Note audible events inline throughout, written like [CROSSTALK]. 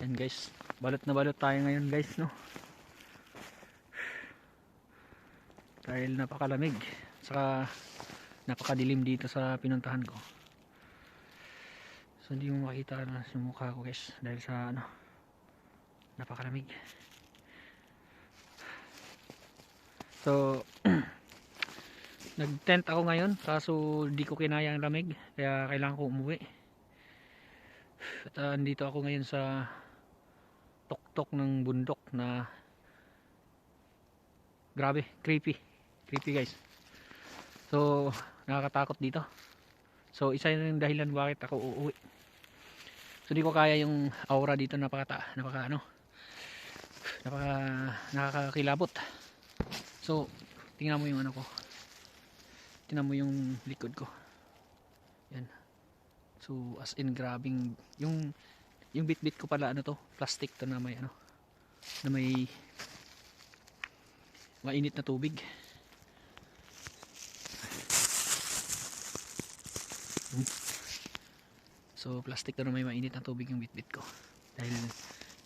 Yan guys, balot na balot tayo ngayon guys no. Dahil napakalamig, saka napakadilim dito sa pinuntahan ko. So hindi mo makita na yung mukha ko guys dahil sa ano, napakalamig. So [CLEARS THROAT] nag-tent ako ngayon kaso di ko kinaya ang lamig kaya kailangan ko umuwi. At ah, andito ako ngayon sa tuktok ng bundok na grabe, creepy. Creepy guys. So, nakakatakot dito. So, isa yun yung dahilan bakit ako uuwi. So, di ko kaya yung aura dito napaka, napaka ano, napaka, nakakakilabot. So, tingnan mo yung ano ko. Tingnan mo yung likod ko. Yan. So, as in grabing, yung yung bit-bit ko pala ano to, plastic to na may ano, na may mainit na tubig. So, plastic to na may mainit na tubig yung bit-bit ko. Dahil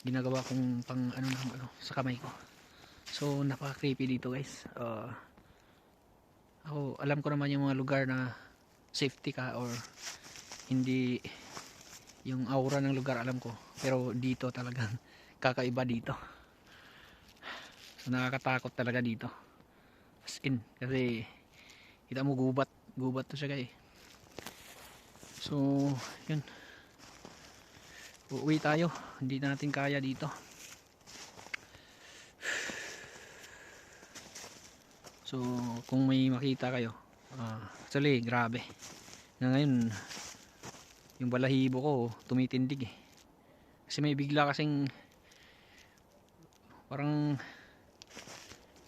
ginagawa kong pang ano ng ano sa kamay ko. So, napaka-creepy dito, guys. Uh, ako, alam ko naman yung mga lugar na safety ka or hindi yung aura ng lugar alam ko. Pero dito talagang [LAUGHS] kakaiba dito. So nakakatakot talaga dito. As in kasi kita mo gubat. Gubat to siya guys so yun. Uuwi tayo. Hindi natin kaya dito. So kung may makita kayo ah, actually grabe. Na ngayon yung balahibo ko tumitindig eh. Kasi may bigla kasing parang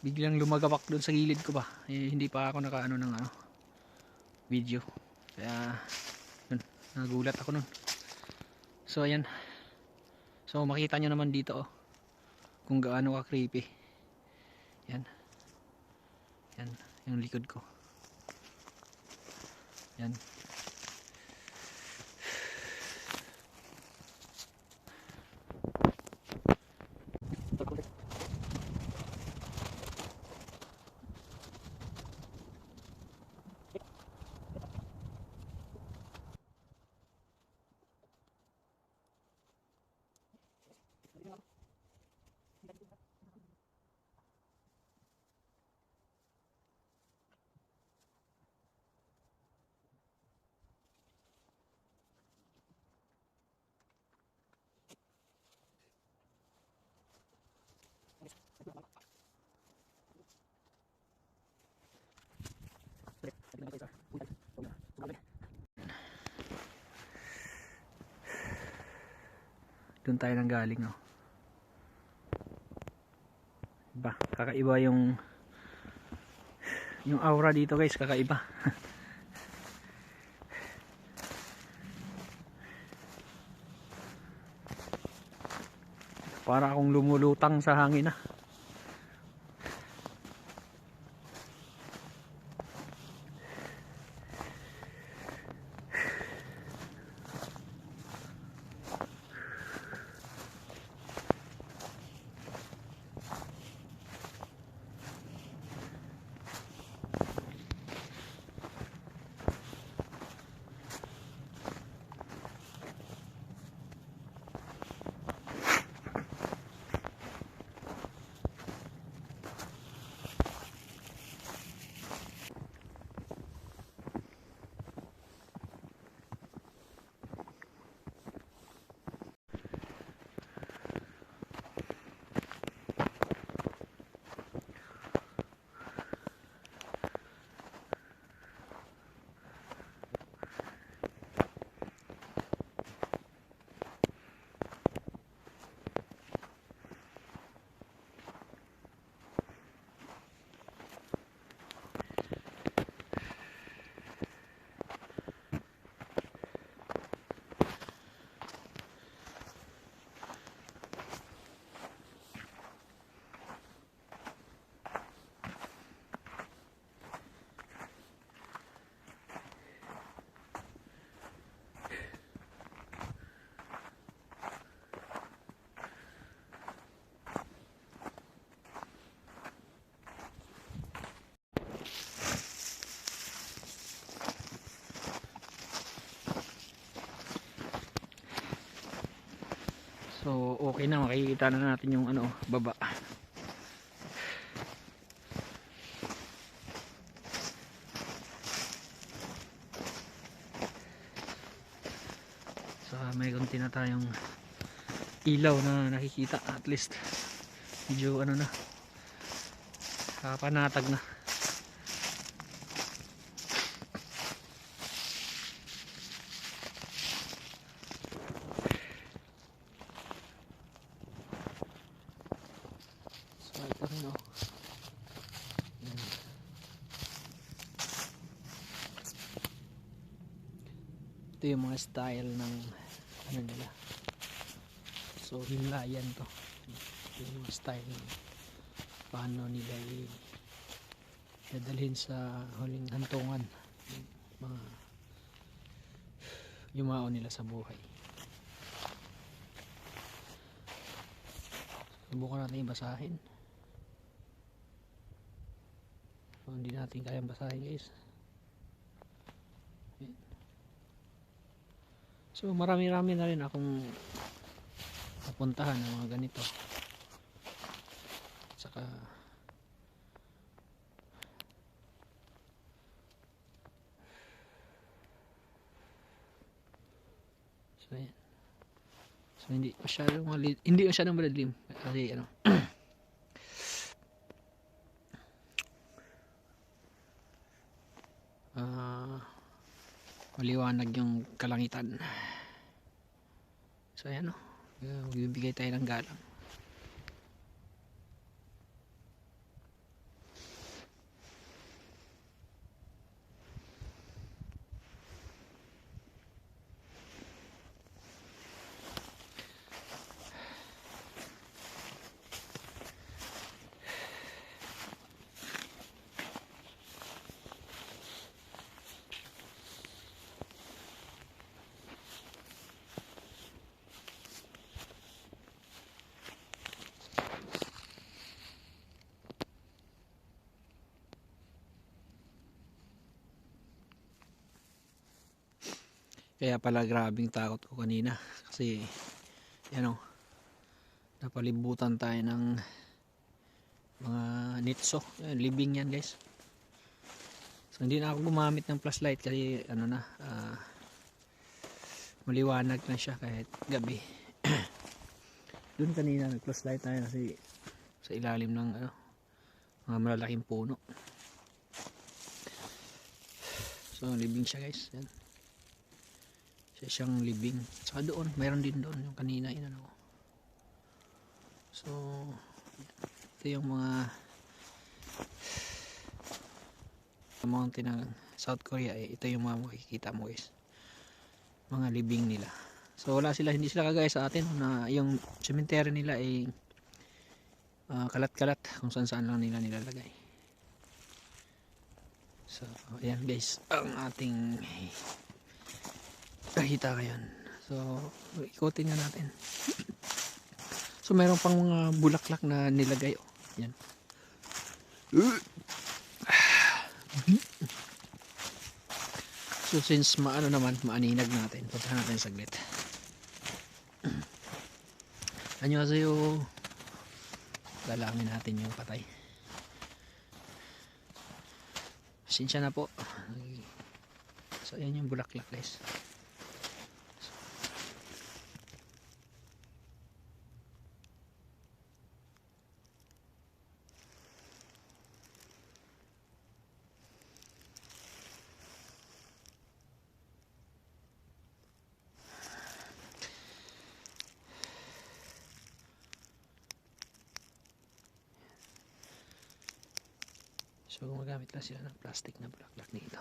biglang lumagabak doon sa gilid ko ba? Eh, hindi pa ako naka ano ng ano video. Kaya yun, nagulat ako nun. So ayan. So makita nyo naman dito oh, kung gaano ka creepy. Yan. Yan yung likod ko. Yan Doon tayo nang galing oh. Diba? Kakaiba yung yung aura dito guys, kakaiba. [LAUGHS] Para akong lumulutang sa hangin ah. So okay na makikita na natin yung ano baba. So may konti na tayong ilaw na nakikita at least medyo ano na kapanatag na. So ito rin oh. Yan. Ito yung mga style ng ano nila. So himlayan to. Ito yung mga style ng paano nila i dadalhin sa huling hantungan. Mga yumao nila sa buhay. Subukan natin basahin. So, hindi natin kayang basahin guys. So marami-rami na rin akong napuntahan ng mga ganito. Saka So ayan. So hindi masyadong hindi masyadong madilim kasi ano [CLEARS THROAT] maliwanag yung kalangitan. So ayan o. Magbibigay tayo ng galang. Kaya pala grabing takot ko kanina. Kasi yan o. Napalibutan tayo ng mga nitso. Libing yan guys. So hindi na ako gumamit ng flashlight kasi ano na ah, maliwanag na siya kahit gabi. [CLEARS THROAT] Dun kanina nag flashlight tayo kasi sa ilalim ng ano, mga malalaking puno. So libing siya guys. Yan siya siyang libing. Saka doon mayroon din doon yung kanina inano ko so ito yung mga mountain ng South Korea eh, ito yung mga makikita mo guys. Mga libing nila. So wala sila hindi sila kagaya sa atin na yung cemetery nila ay ah, kalat-kalat kung saan saan lang nila nilalagay. So ayan guys ang ating nakita ngayon. So ikutin nga natin. So meron pang mga bulaklak na nilagay oh. yan. So since maano naman maaninag natin punta natin saglit. Anyo sa'yo lalangin natin yung patay. Sinsya na po. So yan yung bulaklak guys So gumagamit lang sila ng plastic na bulaklak dito.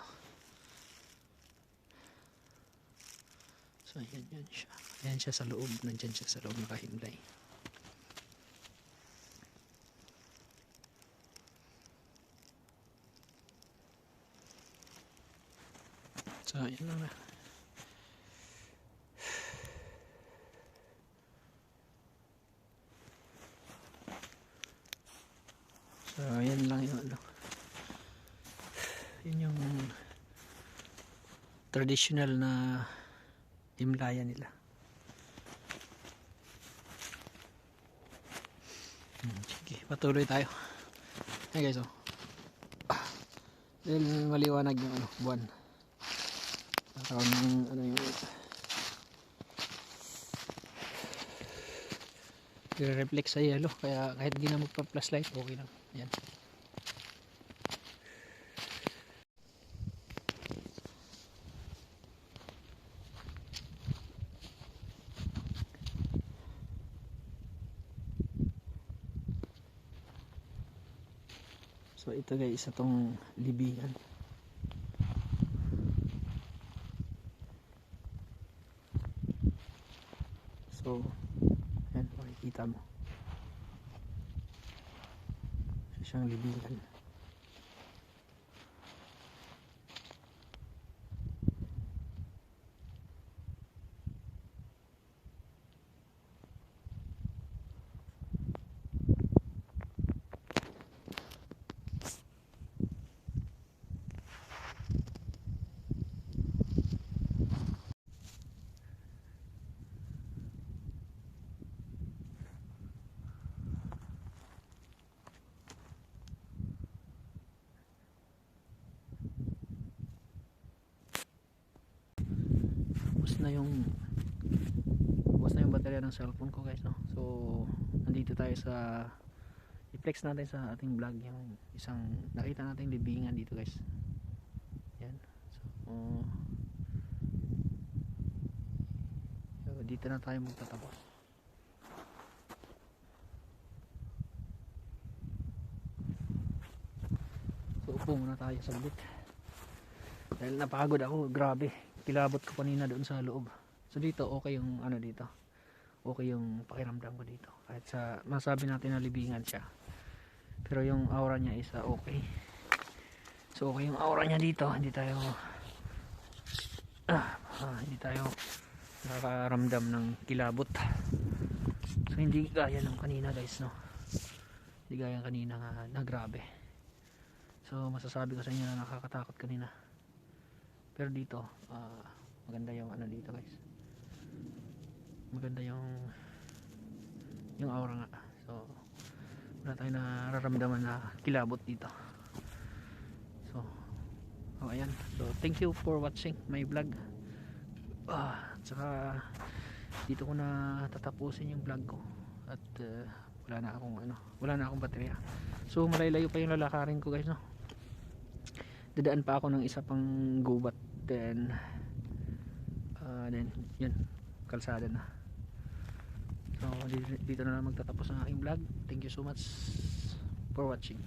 So ayan yan siya. Ayan siya sa loob. Nandyan siya sa loob nakahimlay. So ayan lang na. So ayan lang yung ano. Yun yung traditional na himlaya nila. Hmm, sige, patuloy tayo. Hey guys, oh. Dahil maliwanag yung ano, buwan. Parang ng ano yung Dire-reflect sa yellow kaya kahit hindi na magpa-plus light okay lang. Ayan. So ito guys isa tong libingan so yan makikita mo. Isa siyang libingan na yung ubos na yung baterya ng cellphone ko guys no? So nandito tayo sa i-flex natin sa ating vlog yung isang nakita natin libingan dito guys. Yan. So, so dito na tayo magtatapos. So upo muna tayo saglit. Dahil napagod ako grabe kilabot ko kanina doon sa loob. So dito okay yung ano dito. Okay yung pakiramdam ko dito. Kahit sa masabi natin na libingan siya. Pero yung aura niya isa okay. So okay yung aura niya dito. Hindi tayo ah, ah, hindi tayo nakakaramdam ng kilabot. So hindi gaya ng kanina guys no? Hindi gaya kanina nga na grabe. So masasabi ko sa inyo na nakakatakot kanina pero dito ah, maganda yung ano dito guys. Maganda yung yung aura nga. So wala tayo nararamdaman na kilabot dito. So oh, ayan. So thank you for watching my vlog. Ah, at saka dito ko na tatapusin yung vlog ko. At uh, wala na akong ano wala na akong baterya. So malaylayo pa yung lalakarin ko guys no? Dadaan pa ako ng isa pang gubat then uh, then yun. Kalsada na. So dito na lang magtatapos ang aking vlog. Thank you so much for watching